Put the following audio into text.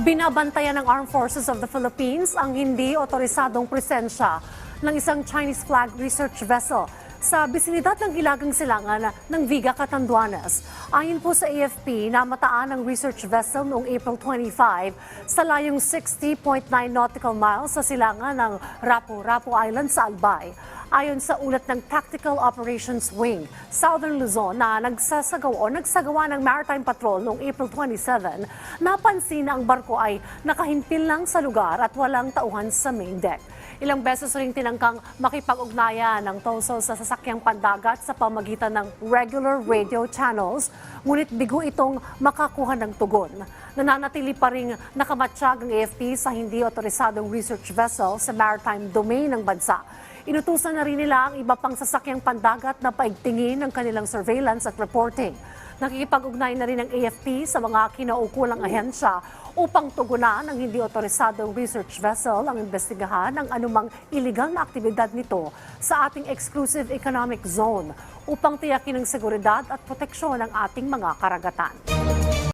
Binabantayan ng Armed Forces of the Philippines ang hindi otorisadong presensya ng isang Chinese flag research vessel sa bisinidad ng Hilagang Silangan ng Viga, Catanduanes. Ayon po sa AFP, namataan ang research vessel noong April 25 sa layong 60.9 nautical miles sa silangan ng Rapu-Rapu Island sa Albay. Ayon sa ulat ng Tactical Operations Wing, Southern Luzon na nagsasagawa o nagsagawa ng Maritime Patrol noong April 27, napansin na ang barko ay nakahimpil lang sa lugar at walang tauhan sa main deck. Ilang beses ring tinangkang makipag-ugnayan ng TOSO sa sasakyang pandagat sa pamagitan ng regular radio channels, ngunit bigo itong makakuha ng tugon. Nananatili pa rin nakamatsyag ang AFP sa hindi otorisadong research vessel sa maritime domain ng bansa. Inutusan na rin nila ang iba pang sasakyang pandagat na paigtingin ng kanilang surveillance at reporting. Nakikipag-ugnay na rin ang AFP sa mga kinaukulang ahensya upang tugunan ang hindi otorisadong research vessel ang investigahan ng anumang iligal na aktibidad nito sa ating exclusive economic zone upang tiyakin ang seguridad at proteksyon ng ating mga karagatan.